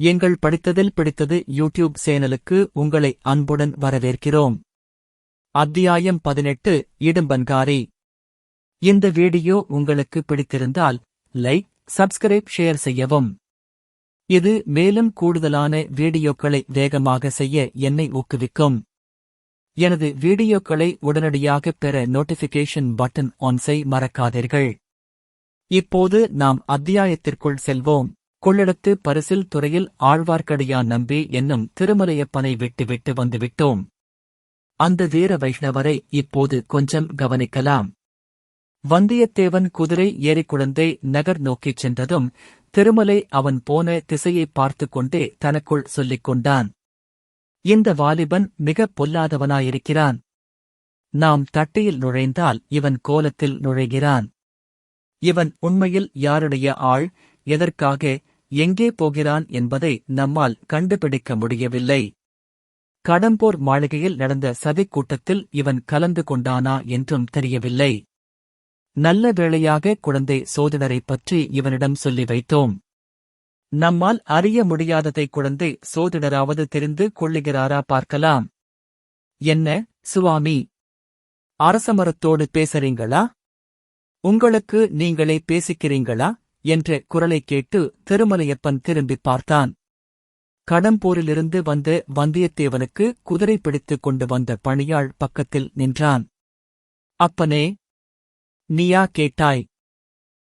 எங்கள் படித்ததில் பிடித்தது யூடியூப் சேனலுக்கு உங்களை அன்புடன் வரவேற்கிறோம். அத்தியாயம் பதினெட்டு இடும்பன்காரி. இந்த வீடியோ உங்களுக்கு பிடித்திருந்தால் லைக் சப்ஸ்கிரைப் ஷேர் செய்யவும். இது மேலும் கூடுதலான வீடியோக்களை வேகமாக செய்ய என்னை ஊக்குவிக்கும். எனது வீடியோக்களை உடனடியாக பெற நோட்டிபிகேஷன் பட்டன் ஆன் செய் மறக்காதீர்கள். இப்போது நாம் அத்தியாயத்திற்குள் செல்வோம். கொள்ளிடத்து பரிசில் துறையில் ஆழ்வார்க்கடியான் நம்பி என்னும் திருமலையப்பனை விட்டுவிட்டு வந்துவிட்டோம். அந்த வீர வைஷ்ணவரை இப்போது கொஞ்சம் கவனிக்கலாம். வந்தியத்தேவன் குதிரை ஏறிக்குழந்தை நகர் நோக்கிச் சென்றதும் திருமலை அவன் போன திசையைப் பார்த்து கொண்டே தனக்குள் சொல்லிக் கொண்டான். இந்த வாலிபன் மிகப் பொல்லாதவனாயிருக்கிறான். நாம் தட்டியில் நுழைந்தால் இவன் கோலத்தில் நுழைகிறான். இவன் உண்மையில் யாருடைய ஆள்? எதற்காக எங்கே போகிறான் என்பதை நம்மால் கண்டுபிடிக்க முடியவில்லை. கடம்பூர் மாளிகையில் நடந்த சதிக் கூட்டத்தில் இவன் கலந்து கொண்டானா என்றும் தெரியவில்லை. நல்ல வேளையாக குழந்தை சோதிடரைப் பற்றி இவனிடம் சொல்லி வைத்தோம். நம்மால் அறிய முடியாததை குழந்தை சோதிடராவது தெரிந்து கொள்ளுகிறாரா பார்க்கலாம். என்ன சுவாமி? அரசமரத்தோடு பேசறீங்களா? உங்களுக்கு நீங்களே பேசிக்கிறீங்களா? என்ற குரலைக் கேட்டு திருமலையப்பன் திரும்பிப் பார்த்தான். கடம்பூரிலிருந்து வந்த வந்தியத்தேவனுக்கு குதிரை பிடித்துக் கொண்டு வந்த பணியாள் பக்கத்தில் நின்றான். அப்பனே நீயா கேட்டாய்?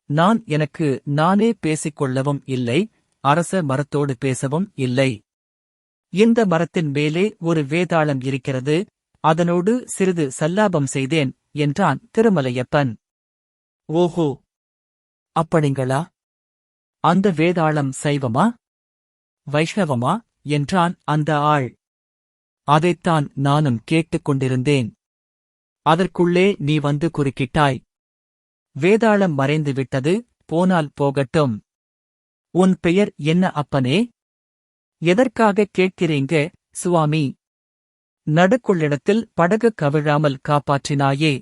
நான் எனக்கு நானே பேசிக்கொள்ளவும் இல்லை அரச மரத்தோடு பேசவும் இல்லை. இந்த மரத்தின் மேலே ஒரு வேதாளம் இருக்கிறது அதனோடு சிறிது சல்லாபம் செய்தேன் என்றான் திருமலையப்பன். ஓஹோ அப்படிங்களா? அந்த வேதாளம் சைவமா? வைஷ்ணவமா? என்றான் அந்த ஆள். அதைத்தான் நானும் கேட்டுக் கொண்டிருந்தேன். அதற்குள்ளே நீ வந்து குறுக்கிட்டாய். வேதாளம் மறைந்து விட்டது போனால் போகட்டும். உன் பெயர் என்ன அப்பனே? எதற்காக கேட்கிறீங்க சுவாமி? நடுக்குள்ளிடத்தில் படகு கவிழாமல் காப்பாற்றினாயே.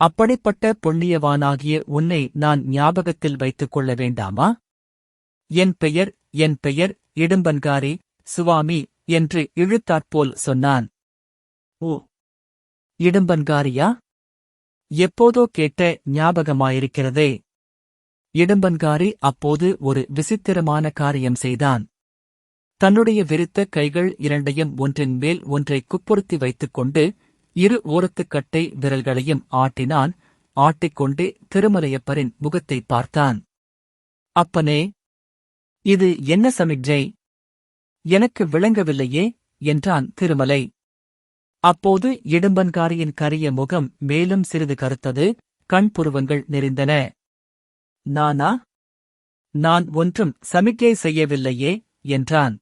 அப்படிப்பட்ட புண்ணியவானாகிய உன்னை நான் ஞாபகத்தில் வைத்துக் கொள்ள வேண்டாமா? என் பெயர் என் பெயர் இடும்பன்காரி சுவாமி என்று இழுத்தாற்போல் சொன்னான். ஓ. இடும்பன்காரியா? எப்போதோ கேட்ட ஞாபகமாயிருக்கிறதே. இடும்பன்காரி அப்போது ஒரு விசித்திரமான காரியம் செய்தான். தன்னுடைய விரித்த கைகள் இரண்டையும் ஒன்றின் மேல் ஒன்றை குப்புறுத்தி வைத்துக் கொண்டு இரு ஓரத்துக்கட்டை விரல்களையும் ஆட்டினான். ஆட்டிக்கொண்டே திருமலையப்பரின் முகத்தை பார்த்தான். அப்பனே இது என்ன சமிக்ஜை எனக்கு விளங்கவில்லையே என்றான் திருமலை. அப்போது இடும்பன்காரியின் கரிய முகம் மேலும் சிறிது கருத்தது கண்புருவங்கள் நெறிந்தன. நானா? நான் ஒன்றும் சமிக்கை செய்யவில்லையே என்றான்.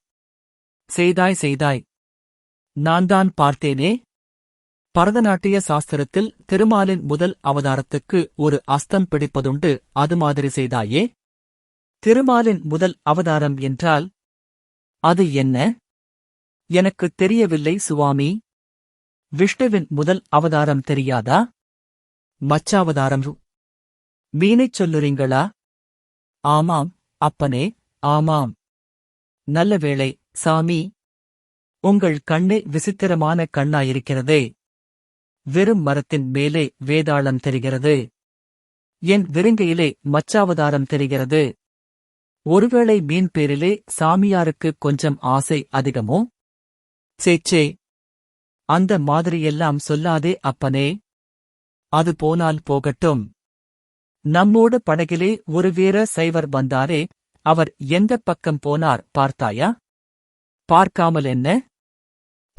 செய்தாய் செய்தாய். நான் தான் பார்த்தேனே பரதநாட்டிய சாஸ்திரத்தில் திருமாலின் முதல் அவதாரத்துக்கு ஒரு அஸ்தம் பிடிப்பதுண்டு அது மாதிரி செய்தாயே? திருமாலின் முதல் அவதாரம் என்றால் அது என்ன? எனக்குத் தெரியவில்லை சுவாமி. விஷ்ணுவின் முதல் அவதாரம் தெரியாதா? மச்சாவதாரம் மீனைச் சொல்லுறீங்களா? ஆமாம் அப்பனே ஆமாம். நல்ல வேளை சாமி. உங்கள் கண்ணே விசித்திரமான கண்ணாயிருக்கிறதே. வெறும் மரத்தின் மேலே வேதாளம் தெரிகிறது. என் விருங்கையிலே மச்சாவதாரம் தெரிகிறது. ஒருவேளை மீன் பேரிலே சாமியாருக்கு கொஞ்சம் ஆசை அதிகமோ? சேச்சே! அந்த மாதிரியெல்லாம் சொல்லாதே அப்பனே! அது போனால் போகட்டும். நம்மோடு படகிலே ஒரு வீர சைவர் வந்தாரே அவர் எந்தப் பக்கம் போனார் பார்த்தாயா? பார்க்காமல் என்ன?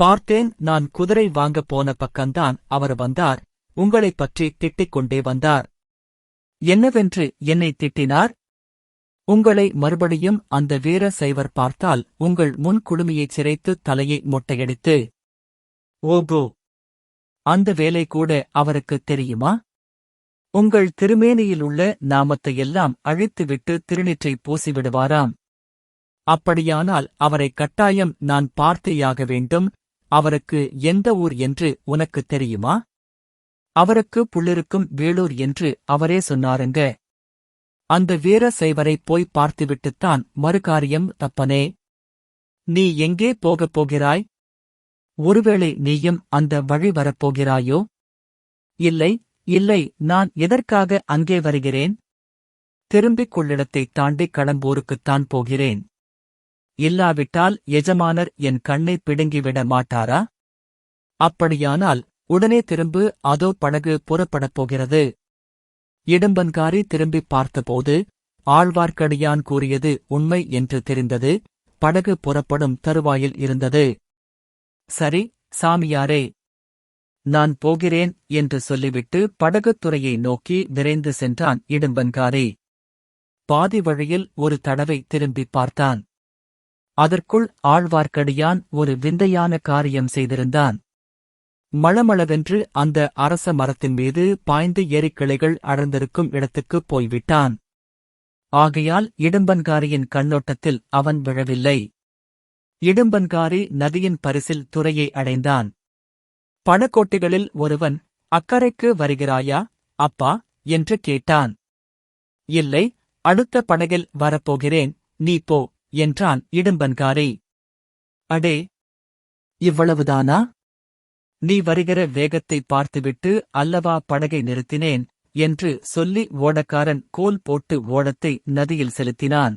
பார்த்தேன் நான் குதிரை வாங்கப் போன பக்கம்தான் அவர் வந்தார் உங்களைப் பற்றி திட்டிக் கொண்டே வந்தார். என்னவென்று என்னை திட்டினார்? உங்களை மறுபடியும் அந்த வீர சைவர் பார்த்தால் உங்கள் முன் குழுமியைச் சிரைத்து தலையை மொட்டையடித்து ஓகோ அந்த வேலை கூட அவருக்குத் தெரியுமா? உங்கள் திருமேனியில் உள்ள நாமத்தையெல்லாம் அழித்துவிட்டு திருநீற்றை பூசிவிடுவாராம். அப்படியானால் அவரை கட்டாயம் நான் பார்த்தேயாக வேண்டும் அவருக்கு எந்த ஊர் என்று உனக்குத் தெரியுமா? அவருக்கு புள்ளிருக்கும் வேலூர் என்று அவரே சொன்னாருங்க. அந்த வீர சைவரை போய் பார்த்துவிட்டுத்தான் மறுகாரியம் தப்பனே நீ எங்கே போகப் போகிறாய்? ஒருவேளை நீயும் அந்த வழி வரப்போகிறாயோ? இல்லை இல்லை நான் எதற்காக அங்கே வருகிறேன்? திரும்பிக் கொள்ளிடத்தை தாண்டி கடம்பூருக்குத்தான் போகிறேன். இல்லாவிட்டால் எஜமானர் என் கண்ணை பிடுங்கிவிட மாட்டாரா? அப்படியானால் உடனே திரும்பு அதோ படகு புறப்படப் போகிறது. இடும்பன்காரி திரும்பிப் பார்த்தபோது ஆழ்வார்க்கடியான் கூறியது உண்மை என்று தெரிந்தது படகு புறப்படும் தருவாயில் இருந்தது. சரி சாமியாரே நான் போகிறேன் என்று சொல்லிவிட்டு படகுத்துறையை நோக்கி விரைந்து சென்றான் இடும்பன்காரி. பாதி வழியில் ஒரு தடவை திரும்பிப் பார்த்தான். அதற்குள் ஆழ்வார்க்கடியான் ஒரு விந்தையான காரியம் செய்திருந்தான். மளமளவென்று அந்த அரச மரத்தின் மீது பாய்ந்து ஏரிக்கிளைகள் அடர்ந்திருக்கும் இடத்துக்குப் போய்விட்டான். ஆகையால் இடும்பன்காரியின் கண்ணோட்டத்தில் அவன் விழவில்லை. இடும்பன்காரி நதியின் பரிசில் துறையை அடைந்தான். பணக்கோட்டிகளில் ஒருவன் அக்கறைக்கு வருகிறாயா? அப்பா? என்று கேட்டான். இல்லை அடுத்த படகில் வரப்போகிறேன். நீ போ. என்றான் இடும்பன்காரி. அடே இவ்வளவுதானா? நீ வருகிற வேகத்தை பார்த்துவிட்டு அல்லவா படகை நிறுத்தினேன் என்று சொல்லி ஓடக்காரன் கோல் போட்டு ஓடத்தை நதியில் செலுத்தினான்.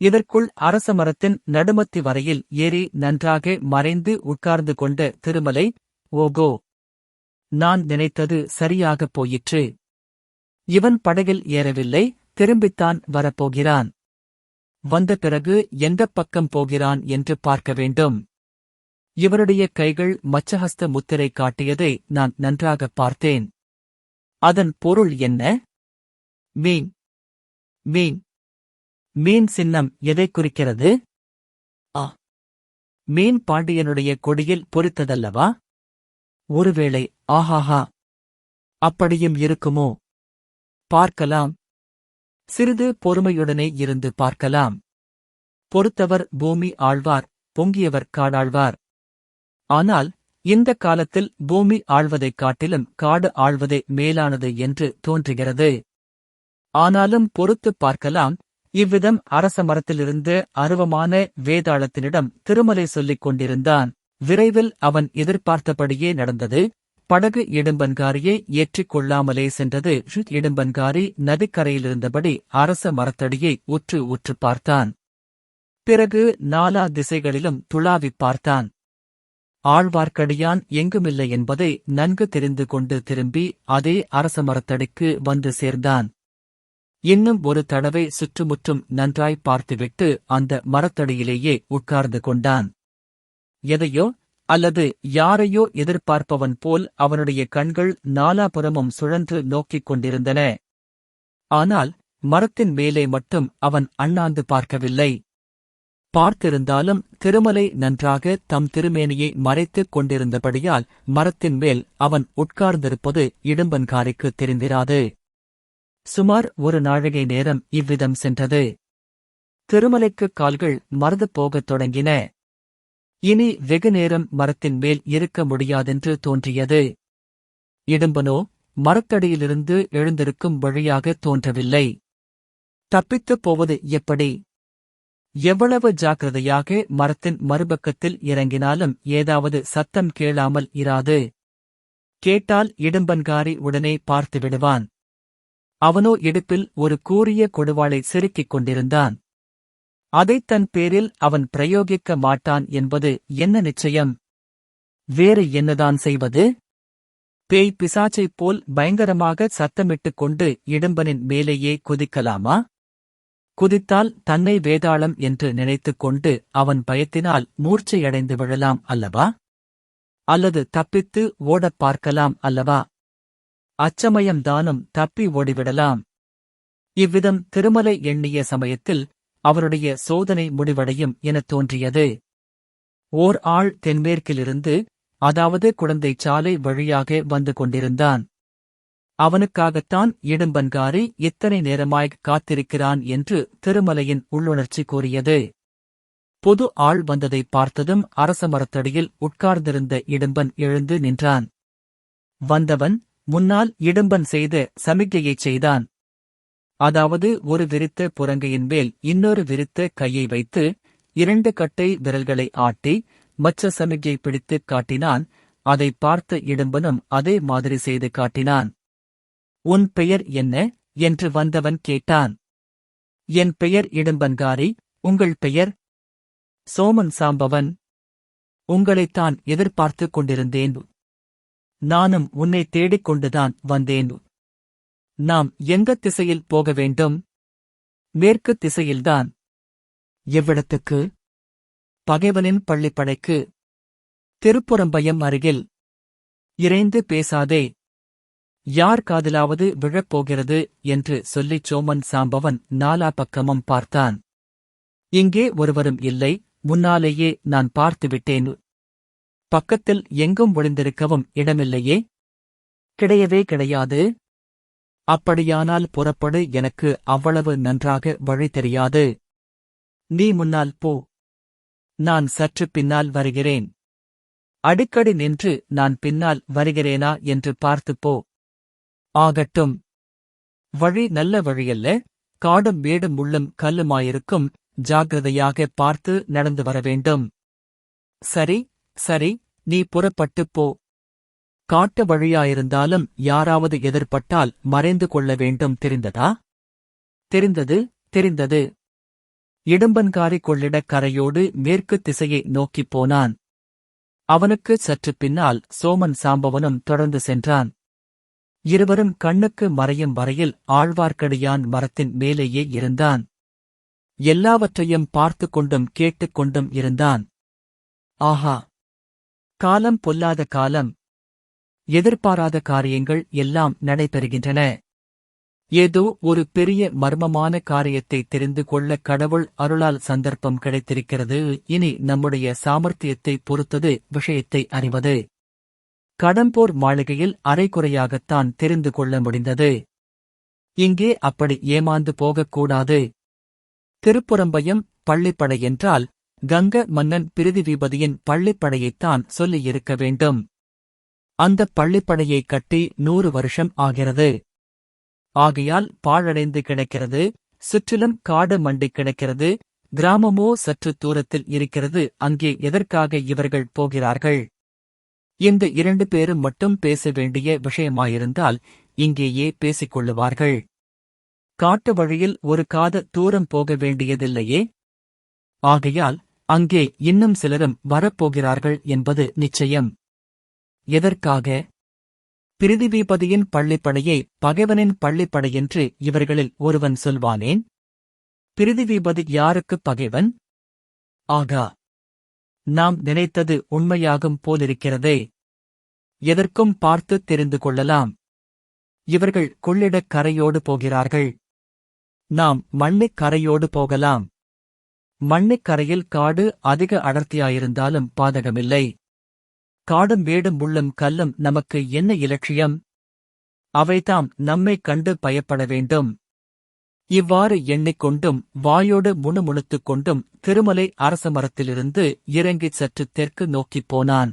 இதற்குள் அரச மரத்தின் நடுமத்தி வரையில் ஏறி நன்றாக மறைந்து உட்கார்ந்து கொண்ட திருமலை ஓகோ நான் நினைத்தது சரியாகப் போயிற்று. இவன் படகில் ஏறவில்லை திரும்பித்தான் வரப்போகிறான். வந்த பிறகு எந்தப் பக்கம் போகிறான் என்று பார்க்க வேண்டும். இவருடைய கைகள் மச்சஹஸ்த முத்திரை காட்டியதை நான் நன்றாகப் பார்த்தேன். அதன் பொருள் என்ன? மீன். மீன். மீன் சின்னம் எதை குறிக்கிறது? ஆ. மீன் பாண்டியனுடைய கொடியில் பொறித்ததல்லவா? ஒருவேளை ஆஹாஹா. அப்படியும் இருக்குமோ? பார்க்கலாம். சிறிது பொறுமையுடனே இருந்து பார்க்கலாம். பொறுத்தவர் பூமி ஆழ்வார் பொங்கியவர் காடாழ்வார். ஆனால் இந்த காலத்தில் பூமி ஆழ்வதைக் காட்டிலும் காடு ஆழ்வதே மேலானது என்று தோன்றுகிறது. ஆனாலும் பொறுத்துப் பார்க்கலாம் இவ்விதம் அரச மரத்திலிருந்து அருவமான வேதாளத்தினிடம் திருமலை சொல்லிக் கொண்டிருந்தான். விரைவில் அவன் எதிர்பார்த்தபடியே நடந்தது. படகு இடும்பன்காரியை ஏற்றிக் கொள்ளாமலே சென்றது இடும்பன்காரி நதிக்கரையிலிருந்தபடி அரச மரத்தடியை உற்று உற்று பார்த்தான். பிறகு நாலா திசைகளிலும் துளாவிப் பார்த்தான். ஆழ்வார்க்கடியான் எங்குமில்லை என்பதை நன்கு தெரிந்து கொண்டு திரும்பி அதே அரச மரத்தடிக்கு வந்து சேர்ந்தான். இன்னும் ஒரு தடவை சுற்றுமுற்றும் நன்றாய் பார்த்துவிட்டு அந்த மரத்தடியிலேயே உட்கார்ந்து கொண்டான். எதையோ அல்லது யாரையோ எதிர்பார்ப்பவன் போல் அவனுடைய கண்கள் நாலாபுறமும் சுழன்று நோக்கிக் கொண்டிருந்தன. ஆனால் மரத்தின் மேலே மட்டும் அவன் அண்ணாந்து பார்க்கவில்லை. பார்த்திருந்தாலும் திருமலை நன்றாக தம் திருமேனியை மறைத்துக் கொண்டிருந்தபடியால் மரத்தின் மேல் அவன் உட்கார்ந்திருப்பது இடும்பன்காரிக்கு தெரிந்திராது. சுமார் ஒரு நாழிகை நேரம் இவ்விதம் சென்றது. திருமலைக்குக் கால்கள் மறந்து போகத் தொடங்கின. இனி வெகு நேரம் மரத்தின் மேல் இருக்க முடியாதென்று தோன்றியது. இடும்பனோ மரத்தடியிலிருந்து எழுந்திருக்கும் வழியாக தோன்றவில்லை. தப்பித்துப் போவது எப்படி? எவ்வளவு ஜாக்கிரதையாக மரத்தின் மறுபக்கத்தில் இறங்கினாலும் ஏதாவது சத்தம் கேளாமல் இராது. கேட்டால் இடும்பன்காரி உடனே பார்த்து விடுவான் அவனோ இடுப்பில் ஒரு கூரிய கொடுவாளை செருக்கிக் கொண்டிருந்தான். அதைத் தன் பேரில் அவன் பிரயோகிக்க மாட்டான் என்பது என்ன நிச்சயம்? வேறு என்னதான் செய்வது? பேய் பிசாச்சைப் போல் பயங்கரமாக சத்தமிட்டுக் கொண்டு இடும்பனின் மேலேயே குதிக்கலாமா? குதித்தால் தன்னை வேதாளம் என்று நினைத்துக் கொண்டு அவன் பயத்தினால் மூர்ச்சையடைந்து விழலாம் அல்லவா? அல்லது தப்பித்து ஓடப் பார்க்கலாம் அல்லவா? அச்சமயம் தானும் தப்பி ஓடிவிடலாம். இவ்விதம் திருமலை எண்ணிய சமயத்தில் அவருடைய சோதனை முடிவடையும் எனத் தோன்றியது. ஓர் ஆள் தென்மேற்கிலிருந்து அதாவது குழந்தைச் சாலை வழியாக வந்து கொண்டிருந்தான். அவனுக்காகத்தான் இடும்பன்காரி இத்தனை நேரமாய்க் காத்திருக்கிறான் என்று திருமலையின் உள்ளுணர்ச்சி கூறியது. புது ஆள் வந்ததைப் பார்த்ததும் அரச மரத்தடியில் உட்கார்ந்திருந்த இடும்பன் எழுந்து நின்றான். வந்தவன் முன்னால் இடும்பன் செய்த சமிக்கையைச் செய்தான். அதாவது ஒரு விரித்த புறங்கையின் மேல் இன்னொரு விரித்த கையை வைத்து இரண்டு கட்டை விரல்களை ஆட்டி மச்ச சமிகை பிடித்து காட்டினான். அதை பார்த்த இடும்பனும் அதே மாதிரி செய்து காட்டினான். உன் பெயர் என்ன? என்று வந்தவன் கேட்டான். என் பெயர் இடும்பன்காரி. உங்கள் பெயர்? சோமன் சாம்பவன். உங்களைத்தான் எதிர்பார்த்துக் கொண்டிருந்தேன். நானும் உன்னை தேடிக் கொண்டுதான் வந்தேன். நாம் எந்த திசையில் போக வேண்டும்? மேற்கு திசையில்தான். எவ்விடத்துக்கு? பகைவனின் பள்ளிப்படைக்கு. திருப்புறம்பயம் அருகில். இறைந்து பேசாதே. யார் காதிலாவது விழப்போகிறது என்று சொல்லிச் சோமன் சாம்பவன் நாலா பக்கமும் பார்த்தான். இங்கே ஒருவரும் இல்லை முன்னாலேயே நான் பார்த்துவிட்டேன். பக்கத்தில் எங்கும் ஒளிந்திருக்கவும் இடமில்லையே. கிடையவே கிடையாது. அப்படியானால் புறப்படு எனக்கு அவ்வளவு நன்றாக வழி தெரியாது. நீ முன்னால் போ. நான் சற்று பின்னால் வருகிறேன். அடிக்கடி நின்று நான் பின்னால் வருகிறேனா என்று பார்த்துப் போ. ஆகட்டும். வழி நல்ல வழியல்ல. காடும் வீடும் உள்ளும் கல்லுமாயிருக்கும். ஜாகிரதையாக பார்த்து நடந்து வர வேண்டும். சரி சரி நீ புறப்பட்டுப் போ. காட்டு வழியாயிருந்தாலும் யாராவது எதிர்பட்டால் மறைந்து கொள்ள வேண்டும் தெரிந்ததா? தெரிந்தது தெரிந்தது. இடும்பன்காரி கொள்ளிட கரையோடு மேற்கு திசையை நோக்கிப் போனான். அவனுக்கு சற்று பின்னால் சோமன் சாம்பவனும் தொடர்ந்து சென்றான். இருவரும் கண்ணுக்கு மறையும் வரையில் ஆழ்வார்க்கடியான் மரத்தின் மேலேயே இருந்தான். எல்லாவற்றையும் பார்த்து கொண்டும் கேட்டுக்கொண்டும் இருந்தான். ஆஹா! காலம் பொல்லாத காலம். எதிர்பாராத காரியங்கள் எல்லாம் நடைபெறுகின்றன. ஏதோ ஒரு பெரிய மர்மமான காரியத்தை தெரிந்து கொள்ள கடவுள் அருளால் சந்தர்ப்பம் கிடைத்திருக்கிறது. இனி நம்முடைய சாமர்த்தியத்தை பொறுத்தது விஷயத்தை அறிவது. கடம்போர் மாளிகையில் அரைக்குறையாகத்தான் தெரிந்து கொள்ள முடிந்தது. இங்கே அப்படி ஏமாந்து போகக்கூடாது. திருப்புறம்பயம் பள்ளிப்படை என்றால் கங்க மன்னன் பிரிதிவிபதியின் பள்ளிப்படையைத்தான் சொல்லியிருக்க வேண்டும். அந்தப் பள்ளிப்படையை கட்டி நூறு வருஷம் ஆகிறது. ஆகையால் பாழடைந்து கிடக்கிறது சுற்றிலும் காடு மண்டி கிடக்கிறது கிராமமோ சற்று தூரத்தில் இருக்கிறது அங்கே எதற்காக இவர்கள் போகிறார்கள்? இந்த இரண்டு பேரும் மட்டும் பேச வேண்டிய விஷயமாயிருந்தால் இங்கேயே பேசிக் கொள்ளுவார்கள். காட்டு வழியில் ஒரு காத தூரம் போக வேண்டியதில்லையே? ஆகையால் அங்கே இன்னும் சிலரும் வரப்போகிறார்கள் என்பது நிச்சயம். எதற்காக? பிரிதிவிபதியின் பள்ளிப்படையை பகைவனின் பள்ளிப்படையென்று இவர்களில் ஒருவன் சொல்வானேன்? பிரிதிவிபதி யாருக்கு பகைவன்? ஆகா நாம் நினைத்தது உண்மையாகும் போலிருக்கிறதே. எதற்கும் பார்த்து தெரிந்து கொள்ளலாம். இவர்கள் கொள்ளிடக் கரையோடு போகிறார்கள். நாம் மண்ணிக் கரையோடு போகலாம். மண்ணிக் கரையில் காடு அதிக அடர்த்தியாயிருந்தாலும் பாதகமில்லை. காடும் வேடும் முள்ளும் கல்லும் நமக்கு என்ன இலட்சியம்? அவைதாம் நம்மைக் கண்டு பயப்பட வேண்டும். இவ்வாறு எண்ணிக்கொண்டும் வாயோடு முணுமுணுத்துக் கொண்டும் திருமலை அரச மரத்திலிருந்து இறங்கிச் சற்று தெற்கு நோக்கிப் போனான்.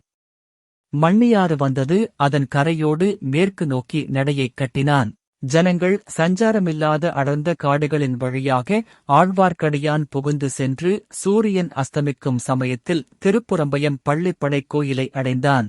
மண்ணியாறு வந்தது அதன் கரையோடு மேற்கு நோக்கி நடையைக் கட்டினான். ஜனங்கள் சஞ்சாரமில்லாத அடர்ந்த காடுகளின் வழியாக ஆழ்வார்க்கடியான் புகுந்து சென்று சூரியன் அஸ்தமிக்கும் சமயத்தில் திருப்புறம்பயம் பள்ளிப்படை கோயிலை அடைந்தான்.